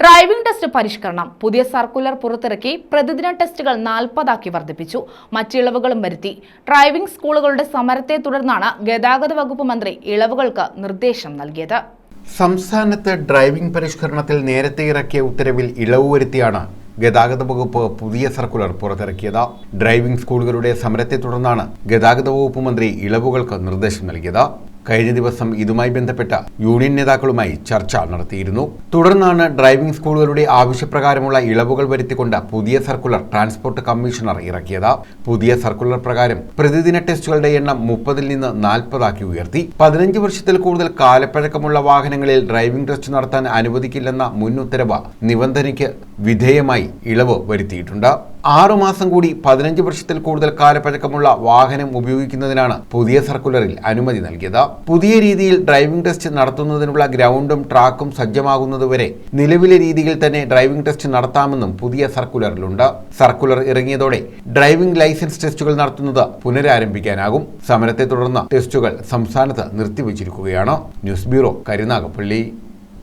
Driving test പരിഷ്കരണം. പുതിയ circular പുറത്തിറക്കി പ്രതിദിന ടെസ്റ്റുകൾ നാൽപ്പതാക്കി വർദ്ധിപ്പിച്ചു. മറ്റിളവുകളും വരുത്തി. ഡ്രൈവിംഗ് സ്കൂളുകളുടെ സമരത്തെ തുടർന്നാണ് ഗതാഗത വകുപ്പ് മന്ത്രി ഇളവുകൾക്ക് നിർദ്ദേശം നൽകിയത്. സംസ്ഥാനത്ത് ഡ്രൈവിംഗ് പരിഷ്കരണത്തിൽ നേരത്തെ ഇറക്കിയ ഉത്തരവിൽ ഇളവ് വരുത്തിയാണ് ഗതാഗത വകുപ്പ് പുതിയ സർക്കുലർ പുറത്തിറക്കിയത്. ഡ്രൈവിംഗ് സ്കൂളുകളുടെ സമരത്തെ തുടർന്നാണ് ഗതാഗത വകുപ്പ് മന്ത്രി ഇളവുകൾക്ക് നിർദ്ദേശം നൽകിയത്. കഴിഞ്ഞ ദിവസം ഇതുമായി ബന്ധപ്പെട്ട യൂണിയൻ നേതാക്കളുമായി ചർച്ച നടത്തിയിരുന്നു. തുടർന്നാണ് ഡ്രൈവിംഗ് സ്കൂളുകളുടെ ആവശ്യപ്രകാരമുള്ള ഇളവുകൾ വരുത്തിക്കൊണ്ട് പുതിയ സർക്കുലർ ട്രാൻസ്പോർട്ട് കമ്മീഷണർ ഇറക്കിയത്. പുതിയ സർക്കുലർ പ്രകാരം പ്രതിദിന ടെസ്റ്റുകളുടെ എണ്ണം മുപ്പതിൽ നിന്ന് നാൽപ്പതാക്കി ഉയർത്തി. പതിനഞ്ച് വർഷത്തിൽ കൂടുതൽ കാലപ്പഴക്കമുള്ള വാഹനങ്ങളിൽ ഡ്രൈവിംഗ് ടെസ്റ്റ് നടത്താൻ അനുവദിക്കില്ലെന്ന മുൻ ഉത്തരവ് നിബന്ധനയ്ക്ക് വിധേയമായി ഇളവ് വരുത്തിയിട്ടുണ്ട്. ആറുമാസം കൂടി പതിനഞ്ച് വർഷത്തിൽ കൂടുതൽ കാലപ്പഴക്കമുള്ള വാഹനം ഉപയോഗിക്കുന്നതിനാണ് പുതിയ സർക്കുലറിൽ അനുമതി നൽകിയത്. പുതിയ രീതിയിൽ ഡ്രൈവിംഗ് ടെസ്റ്റ് നടത്തുന്നതിനുള്ള ഗ്രൗണ്ടും ട്രാക്കും സജ്ജമാകുന്നതുവരെ നിലവിലെ രീതിയിൽ തന്നെ ഡ്രൈവിംഗ് ടെസ്റ്റ് നടത്താമെന്നും പുതിയ സർക്കുലറിലുണ്ട്. സർക്കുലർ ഇറങ്ങിയതോടെ ഡ്രൈവിംഗ് ലൈസൻസ് ടെസ്റ്റുകൾ നടത്തുന്നത് പുനരാരംഭിക്കാനാകും. സമരത്തെ തുടർന്ന് ടെസ്റ്റുകൾ സംസ്ഥാനത്ത് നിർത്തിവച്ചിരിക്കുകയാണ്. News bureau Karunagappally.